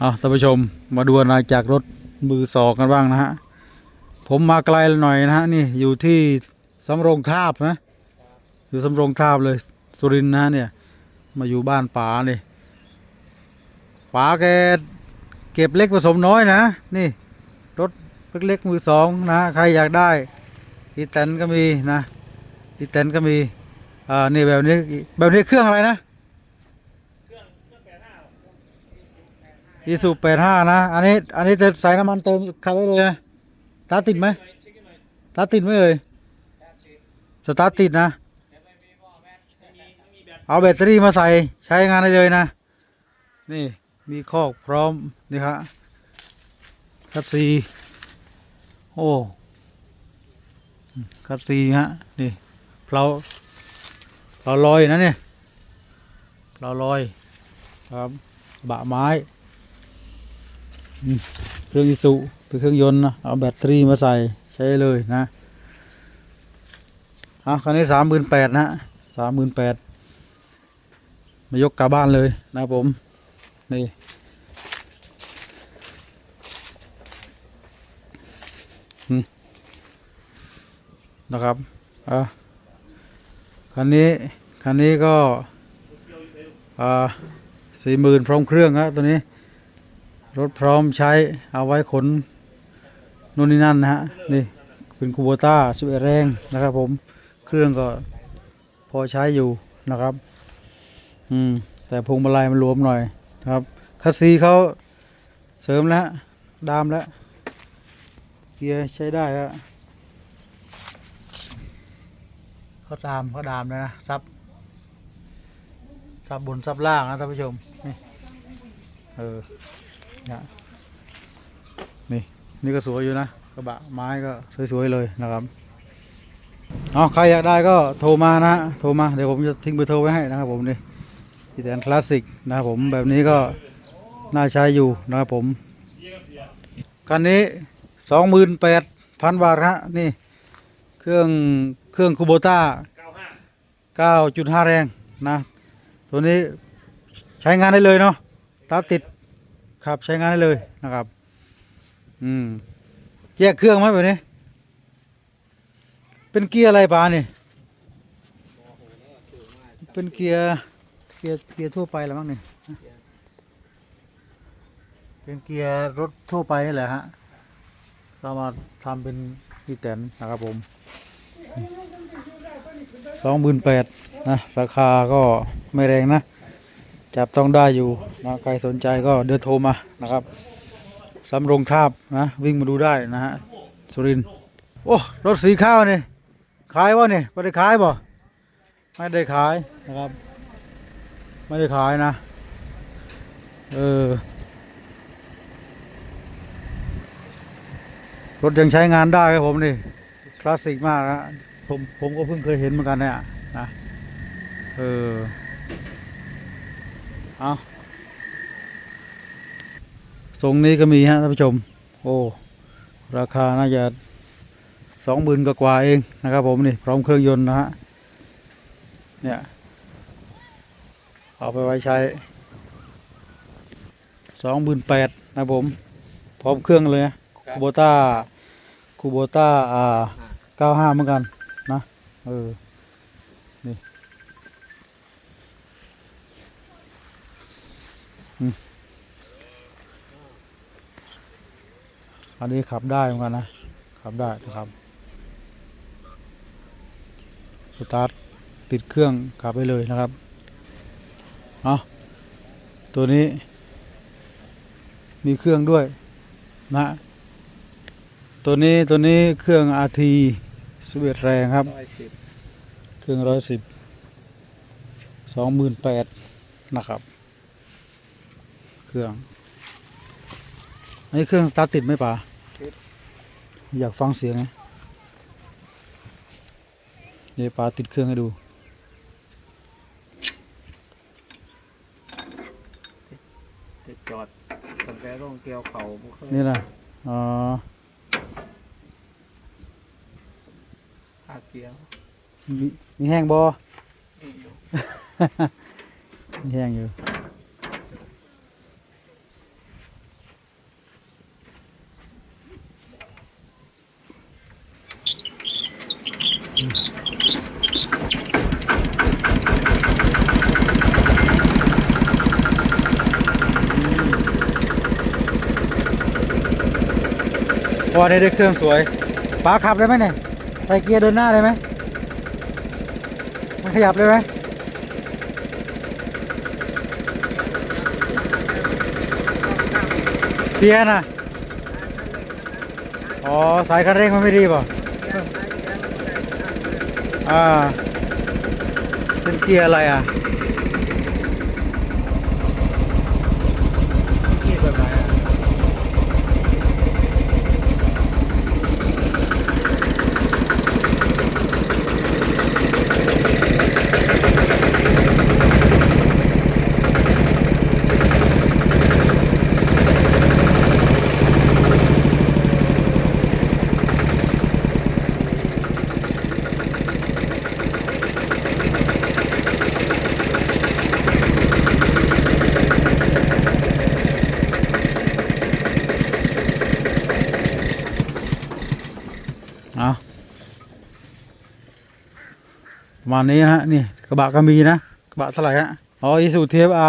เอาท่านผู้ชมมาดูอาณาจากรถมือสองกันบ้างนะฮะ ผมมาไกลหน่อยนะฮะนี่อยู่ที่สำโรงทาบนะอยู่สำโรงทาบเลยสุรินนะเนี่ย มาอยู่บ้านป๋าเนี่ยป๋าแกเก็บเล็กผสมน้อยนะ นี่ รถเล็กๆมือสองนะใครอยากได้อีแตนก็มีนะอีแตนก็มีอ่านี่แบบนี้แบบนี้เครื่องอะไรนะ อีสูแปดห้านะ อันนี้ อันนี้จะใส่น้ำมันเติมคันได้เลยนะตาติดไหมตาติดไหมเอ่ยสตาร์ติดนะ เอาแบตเตอรี่มาใส่ใช้งานได้เลยนะ นี่มีคอกพร้อมนี่ครับคัสซีโอ้คัสซีฮะนี่เพลาเพลาลอยนะเนี่ยเพลาลอยครับบะไม้ เครื่องอิสุเป็นเครื่องยนต์นะเอาแบตเตอรี่มาใส่ใช้เลยนะเอาคันนี้สามหมื่นแปดนะสามหมื่นแปดมายกกลับบ้านเลยนะผม นี่ นะครับอะคันนี้ คันนี้ก็อ่าสี่หมื่นพร้อมเครื่องครับตัวนี้ รถพร้อมใช้เอาไว้ขนนู่นนี่นั่นนะฮะนี่เป็นคูโบต้าสิบเอ็ดแรงนะครับ ผมเครื่องก็พอใช้อยู่นะครับ อืม แต่พวงมาลัยมันรวมหน่อยนะครับคัสซีเขาเสริมแล้วดามแล้วเกียร์ใช้ได้แล้วเขาดามเขาดามเลยนะซับซับบนซับล่างนะท่านผู้ชมนี่เออ นะนี่นี่ก็สวยอยู่นะกระบะไม้ก็สวยๆเลยนะครับเอาใครอยากได้ก็โทรมานะโทรมาเดี๋ยวผมจะทิ้งเบอร์โทรไว้ให้นะครับผมนี่ที่แตนคลาสสิกนะครับผมแบบนี้ก็น่าใช้อยู่นะครับผมคันนี้สองหมื่นแปดพันบาทฮะนี่เครื่องเครื่องคูโบต้าเก้าจุดห้าแรงนะ ตัวนี้ใช้งานได้เลยเนาะตาติด ครับ ใช้งานได้เลยนะครับ อืมแยกเครื่องไหมแบบนี้ เป็นเกียร์อะไรปาเนี่ยเป็นเกียร์เกียร์เกียร์ทั่วไปแล้วมั้งเนี่ยเป็นเกียร์รถทั่วไปนี่แหละฮะเรามาทำเป็นดีแตนนะครับผมสองหมื่นแปดนะ ราคาก็ไม่แรงนะ จับต้องได้อยู่นะใครสนใจก็เดินโทรมานะครับสำรงทาบนะวิ่งมาดูได้นะฮะสุรินโอ้รถสีข้าวนี่ขายวะนี่ไม่ได้ขายบ่ไม่ได้ขายนะครับ ไม่ได้ขายนะเออรถยังใช้งานได้ครับผมนี่คลาสสิกมากนะผมผมก็เพิ่งเคยเห็นเหมือนกันเนี่ยนะเออ เอาทรงนี้ก็มีฮะท่านผู้ชม โอ้ ราคาน่าจะสองหมื่นกว่าเองนะครับผมนี่พร้อมเครื่องยนต์นะฮะ เนี่ย เอาไปไว้ใช้สองหมื่นแปดนะผม พร้อมเครื่องเลยนะคูโบต้าคูโบต้าอ่าเก้าห้าเหมือนกันนะ เออ นี่ อันนี้ขับได้เหมือนกันนะ ขับได้นะครับ สตาร์ทติดเครื่องขับไปเลยนะครับ เอาตัวนี้ มีเครื่องด้วยนะ ตัวนี้ตัวนี้เครื่อง RT สเวตแรงครับ เครื่องร้อยสิบสองหมื่นแปดนะครับ เครื่องอันนี้เครื่องสตาร์ทติดไหมป่าอยากฟังเสียงไงเดี๋ยวป่าติดเครื่องให้ดูจะจอดตั้งแต่ร่องเกี่ยวเขาบ่เคยนี่นะอ๋อหาเกี่ยวมีมีแห้งบอนี่อยู่มีแห้งอยู่ อได้ได้เครื่องสวยป้าขับได้ไหมเนี่ยใส่เกียร์เดินหน้าได้ไหมมันขยับได้ไหมเกียร์น่ะอ๋อ สายคันเร่งมันไม่ดีป่ะอ่า เป็นเกียร์อะไรอะ ประมาณนี้นะฮะนี่กระบะก็มีนะกระบะเท่าไหร่ฮะอ๋ออีสูเทียบอา